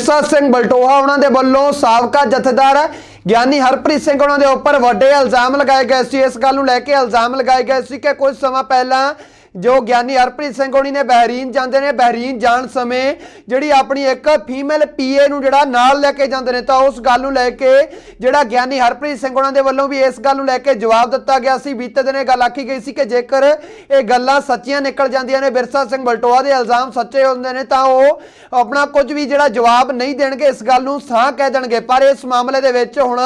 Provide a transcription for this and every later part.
ਵਿਰਸਾ ਸਿੰਘ ਬਲਟੋਹਾ ਉਹਨਾਂ ਦੇ ਵੱਲੋਂ ਸਾਬਕਾ ਜਥੇਦਾਰ ਗਿਆਨੀ ਹਰਪ੍ਰੀਤ ਸਿੰਘ ਉਹਨਾਂ ਦੇ ਉੱਪਰ ਵੱਡੇ ਇਲਜ਼ਾਮ ਲਗਾਏ ਗਏ ਸੀ। ਇਸ ਗੱਲ ਨੂੰ ਲੈ ਕੇ ਇਲਜ਼ਾਮ ਲਗਾਏ ਗਏ ਸੀ ਕਿ ਕੁਝ ਸਮਾਂ ਪਹਿਲਾਂ ਜੋ ਗਿਆਨੀ ਹਰਪ੍ਰੀਤ ਸਿੰਘ ਹੋਣੀ ਨੇ ਬਹਿਰੀਨ ਜਾਂਦੇ ਨੇ, ਬਹਿਰੀਨ ਜਾਣ ਸਮੇਂ ਜਿਹੜੀ ਆਪਣੀ ਇੱਕ ਫੀਮੇਲ ਪੀਏ ਨੂੰ ਜਿਹੜਾ ਨਾਲ ਲੈ ਕੇ ਜਾਂਦੇ ਨੇ, ਤਾਂ ਉਸ ਗੱਲ ਨੂੰ ਲੈ ਕੇ ਜਿਹੜਾ ਗਿਆਨੀ ਹਰਪ੍ਰੀਤ ਸਿੰਘ ਹੋਣਾ ਦੇ ਵੱਲੋਂ ਵੀ ਇਸ ਗੱਲ ਨੂੰ ਲੈ ਕੇ ਜਵਾਬ ਦਿੱਤਾ ਗਿਆ ਸੀ। ਬੀਤੇ ਦਿਨ ਇਹ ਗੱਲ ਆਖੀ ਗਈ ਸੀ ਕਿ ਜੇਕਰ ਇਹ ਗੱਲਾਂ ਸੱਚੀਆਂ ਨਿਕਲ ਜਾਂਦੀਆਂ ਨੇ, ਬਿਰਸਾ ਸਿੰਘ ਬਲਟੋਆ ਦੇ ਇਲਜ਼ਾਮ ਸੱਚੇ ਹੁੰਦੇ ਨੇ, ਤਾਂ ਉਹ ਆਪਣਾ ਕੁਝ ਵੀ ਜਿਹੜਾ ਜਵਾਬ ਨਹੀਂ ਦੇਣਗੇ, ਇਸ ਗੱਲ ਨੂੰ ਸਾਹ ਕਹਿ ਦੇਣਗੇ। ਪਰ ਇਸ ਮਾਮਲੇ ਦੇ ਵਿੱਚ ਹੁਣ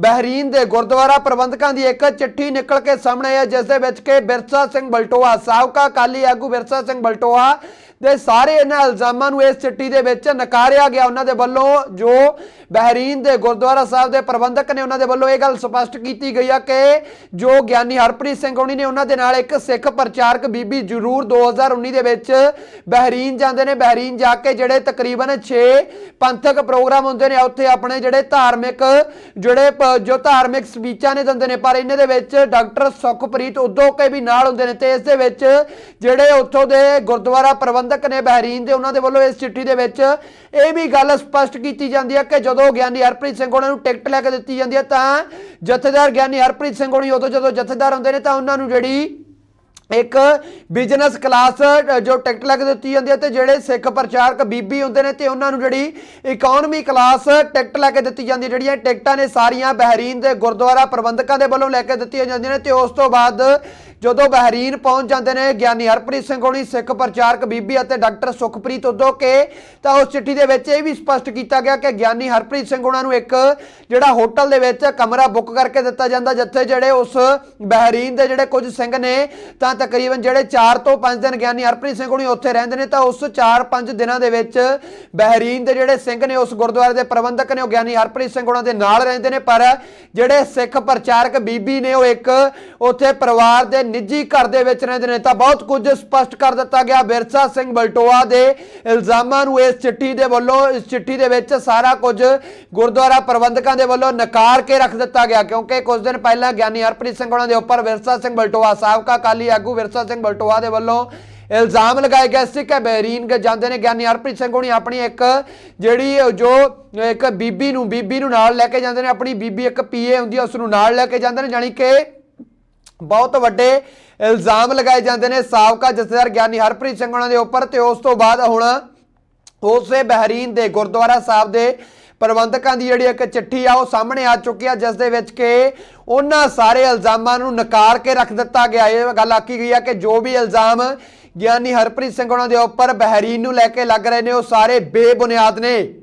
ਬਹਿਰੀਨ ਦੇ ਗੁਰਦੁਆਰਾ ਪ੍ਰਬੰਧਕਾਂ ਦੀ ਇੱਕ ਚਿੱਠੀ ਨਿਕਲ ਕੇ ਸਾਹਮਣੇ ਹੈ, ਜਿਸ ਦੇ ਵਿੱਚ ਕਿ ਬਿਰਸਾ ਸਿੰਘ ਬਲਟੋਆ ਸਾਬਕਾ ਅਕਾਲੀ ਆਗੂ ਵਿਰਸਾ ਸਿੰਘ ਬਲਟੋਆ ਦੇ ਸਾਰੇ ਇਹਨਾਂ ਇਲਜ਼ਾਮਾਂ ਨੂੰ ਇਸ ਚਿੱਠੀ ਦੇ ਵਿੱਚ ਨਕਾਰਿਆ ਗਿਆ। ਉਹਨਾਂ ਦੇ ਵੱਲੋਂ ਜੋ ਬਹਿਰੀਨ ਦੇ ਗੁਰਦੁਆਰਾ ਸਾਹਿਬ ਦੇ ਪ੍ਰਬੰਧਕ ਨੇ ਉਹਨਾਂ ਦੇ ਵੱਲੋਂ ਇਹ ਗੱਲ ਸਪਸ਼ਟ ਕੀਤੀ ਗਈ ਆ ਕਿ ਜੋ ਗਿਆਨੀ ਹਰਪ੍ਰੀਤ ਸਿੰਘ ਹੋਣੀ ਨੇ ਉਹਨਾਂ ਦੇ ਨਾਲ ਇੱਕ ਸਿੱਖ ਪ੍ਰਚਾਰਕ ਬੀਬੀ ਜ਼ਰੂਰ 2019 ਦੇ ਵਿੱਚ ਬਹਿਰੀਨ ਜਾਂਦੇ ਨੇ। ਬਹਿਰੀਨ ਜਾ ਕੇ ਜਿਹੜੇ ਤਕਰੀਬਨ 6 ਪੰਥਕ ਪ੍ਰੋਗਰਾਮ ਹੁੰਦੇ ਨੇ, ਉੱਥੇ ਆਪਣੇ ਜਿਹੜੇ ਧਾਰਮਿਕ, ਜਿਹੜੇ ਜੋ ਧਾਰਮਿਕ ਸਪੀਚਾਂ ਨੇ ਦਿੰਦੇ ਨੇ, ਪਰ ਇਹਨਾਂ ਦੇ ਵਿੱਚ ਡਾਕਟਰ ਸੁਖਪ੍ਰੀਤ ਉਦੋਕੇ ਵੀ ਨਾਲ ਹੁੰਦੇ ਨੇ ਤੇ ਇਸ ਦੇ ਵਿੱਚ ਜਿਹੜੇ ਉੱਥੋਂ ਦੇ ਗੁਰਦੁਆਰਾ ਪ੍ਰਬੰਧਕ ਨੇ ਬਹਿਰੀਨ ਦੇ, ਉਹਨਾਂ ਦੇ ਵੱਲੋਂ ਇਸ ਚਿੱਠੀ ਦੇ ਵਿੱਚ ਇਹ ਵੀ ਗੱਲ ਸਪਸ਼ਟ ਕੀਤੀ ਜਾਂਦੀ ਹੈ ਕਿ ਜਦੋਂ ਗਿਆਨੀ ਹਰਪ੍ਰੀਤ ਸਿੰਘ ਉਹਨਾਂ ਨੂੰ ਟਿਕਟ ਲੈ ਕੇ ਦਿੱਤੀ ਜਾਂਦੀ ਹੈ, ਤਾਂ ਜਥੇਦਾਰ ਗਿਆਨੀ ਹਰਪ੍ਰੀਤ ਸਿੰਘ ਹੋਣੀ, ਉਦੋਂ ਜਦੋਂ ਜਥੇਦਾਰ ਹੁੰਦੇ ਨੇ, ਤਾਂ ਉਹਨਾਂ ਨੂੰ ਜਿਹੜੀ ਇੱਕ ਬਿਜ਼ਨਸ ਕਲਾਸ ਜੋ ਟਿਕਟ ਲੱਗ ਦਿੱਤੀ ਜਾਂਦੀ ਹੈ ਤੇ ਜਿਹੜੇ ਸਿੱਖ ਪ੍ਰਚਾਰਕ ਬੀਬੀ ਹੁੰਦੇ ਨੇ ਤੇ ਉਹਨਾਂ ਨੂੰ ਜਿਹੜੀ ਇਕਨੋਮੀ ਕਲਾਸ ਟਿਕਟ ਲੈ ਕੇ ਦਿੱਤੀ ਜਾਂਦੀ ਹੈ। ਜਿਹੜੀਆਂ ਟਿਕਟਾਂ ਨੇ ਸਾਰੀਆਂ ਬਹਿਰੀਨ ਦੇ ਗੁਰਦੁਆਰਾ ਪ੍ਰਬੰਧਕਾਂ ਦੇ ਵੱਲੋਂ ਲੈ ਕੇ ਦਿੱਤੀਆਂ ਜਾਂਦੀਆਂ ਨੇ ਤੇ ਉਸ ਤੋਂ ਬਾਅਦ ਜਦੋਂ ਬਹਿਰੀਨ ਪਹੁੰਚ ਜਾਂਦੇ ਨੇ ਗਿਆਨੀ ਹਰਪ੍ਰੀਤ ਸਿੰਘ ਹੋਣੀ, ਸਿੱਖ ਪ੍ਰਚਾਰਕ ਬੀਬੀ ਅਤੇ ਡਾਕਟਰ ਸੁਖਪ੍ਰੀਤ ਉਦੋਕੇ, ਤਾਂ ਉਸ ਚਿੱਠੀ ਦੇ ਵਿੱਚ ਇਹ ਵੀ ਸਪਸ਼ਟ ਕੀਤਾ ਗਿਆ ਕਿ ਗਿਆਨੀ ਹਰਪ੍ਰੀਤ ਸਿੰਘ ਹੋਣਾ ਨੂੰ ਇੱਕ ਜਿਹੜਾ ਹੋਟਲ ਦੇ ਵਿੱਚ ਕਮਰਾ ਬੁੱਕ ਕਰਕੇ ਦਿੱਤਾ ਜਾਂਦਾ, ਜਿੱਥੇ ਜਿਹੜੇ ਉਸ ਬਹਿਰੀਨ ਦੇ ਜਿਹੜੇ ਕੁਝ ਸਿੰਘ ਨੇ, ਤਾਂ ਤਕਰੀਬਨ ਜਿਹੜੇ 4 ਤੋਂ 5 ਦਿਨ ਗਿਆਨੀ ਹਰਪ੍ਰੀਤ ਸਿੰਘ ਹੋਣੀ ਉੱਥੇ ਰਹਿੰਦੇ ਨੇ, ਤਾਂ ਉਸ 4-5 ਦਿਨਾਂ ਦੇ ਵਿੱਚ ਬਹਿਰੀਨ ਦੇ ਜਿਹੜੇ ਸਿੰਘ ਨੇ, ਉਸ ਗੁਰਦੁਆਰੇ ਦੇ ਪ੍ਰਬੰਧਕ ਨੇ, ਉਹ ਗਿਆਨੀ ਹਰਪ੍ਰੀਤ ਸਿੰਘ ਹੋਣਾ ਦੇ ਨਾਲ ਰਹਿੰਦੇ ਨੇ, ਪਰ ਜਿਹੜੇ ਸਿੱਖ ਪ੍ਰਚਾਰਕ ਬੀਬੀ ਨੇ, ਉਹ ਇੱਕ ਉੱਥੇ ਪਰਿਵਾਰ ਦੇ ਨਿੱਜੀ ਘਰ ਦੇ ਵਿੱਚ ਰਹਿੰਦੇ ਨੇ, ਤਾਂ ਬਹੁਤ ਕੁਝ ਸਪਸ਼ਟ ਕਰ ਦਿੱਤਾ ਗਿਆ। ਬਿਰਸਾ ਸਿੰਘ ਬਲਟੋਆ ਦੇ ਇਲਜ਼ਾਮਾਂ ਨੂੰ ਇਸ ਚਿੱਠੀ ਦੇ ਵੱਲੋਂ, ਇਸ ਚਿੱਠੀ ਦੇ ਵਿੱਚ ਸਾਰਾ ਕੁਝ ਗੁਰਦੁਆਰਾ ਪ੍ਰਬੰਧਕਾਂ ਦੇ ਵੱਲੋਂ ਨਕਾਰ ਕੇ ਰੱਖ ਦਿੱਤਾ ਗਿਆ, ਕਿਉਂਕਿ ਕੁਝ ਦਿਨ ਪਹਿਲਾਂ ਗਿਆਨੀ ਹਰਪ੍ਰੀਤ ਸਿੰਘ ਹੋਣਾ ਦੇ ਉੱਪਰ ਵਿਰਸਾ ਸਿੰਘ ਬਲਟੋਆ, ਸਾਬਕਾ ਅਕਾਲੀ ਆਗੂ ਵਿਰਸਾ ਸਿੰਘ ਬਲਟੋਆ ਦੇ ਵੱਲੋਂ ਇਲਜ਼ਾਮ ਲਗਾਏ ਗਏ ਸੀ ਕਿ ਬਹਿਰੀਨ ਕੇ ਜਾਂਦੇ ਨੇ। ਗਿਆਨੀ ਹਰਪ੍ਰੀਤ ਸਿੰਘ ਹੋਣੀ ਆਪਣੀ ਇੱਕ ਜਿਹੜੀ ਜੋ ਇੱਕ ਬੀਬੀ ਨੂੰ ਬੀਬੀ ਨੂੰ ਨਾਲ ਲੈ ਕੇ ਜਾਂਦੇ ਨੇ, ਆਪਣੀ ਬੀਬੀ ਇੱਕ ਪੀਏ ਹੁੰਦੀ ਹੈ ਉਸ ਨੂੰ ਨਾਲ ਲੈ ਕੇ ਜਾਂਦੇ ਨੇ ਜਾਨੀ ਕਿ ਬਹੁਤ ਵੱਡੇ ਇਲਜ਼ਾਮ ਲਗਾਏ ਜਾਂਦੇ ਨੇ ਸਾਬਕਾ ਜਥੇਦਾਰ ਗਿਆਨੀ ਹਰਪ੍ਰੀਤ ਸਿੰਘ ਉਹਨਾਂ ਦੇ ਉੱਪਰ ਤੇ ਉਸ ਤੋਂ ਬਾਅਦ ਹੁਣ ਉਸੇ ਬਹਿਰੀਨ ਦੇ ਗੁਰਦੁਆਰਾ ਸਾਹਿਬ ਦੇ ਪ੍ਰਬੰਧਕਾਂ ਦੀ ਜਿਹੜੀ ਇੱਕ ਚਿੱਠੀ ਆ, ਉਹ ਸਾਹਮਣੇ ਆ ਚੁੱਕੀ ਆ ਜਿਸ ਦੇ ਵਿੱਚ ਕਿ ਉਹਨਾਂ ਸਾਰੇ ਇਲਜ਼ਾਮਾਂ ਨੂੰ ਨਕਾਰ ਕੇ ਰੱਖ ਦਿੱਤਾ ਗਿਆ। ਇਹ ਗੱਲ ਆਖੀ ਗਈ ਆ ਕਿ ਜੋ ਵੀ ਇਲਜ਼ਾਮ ਗਿਆਨੀ ਹਰਪ੍ਰੀਤ ਸਿੰਘ ਉਹਨਾਂ ਦੇ ਉੱਪਰ ਬਹਿਰੀਨ ਨੂੰ ਲੈ ਕੇ ਲੱਗ ਰਹੇ ਨੇ, ਉਹ ਸਾਰੇ ਬੇਬੁਨਿਆਦ ਨੇ।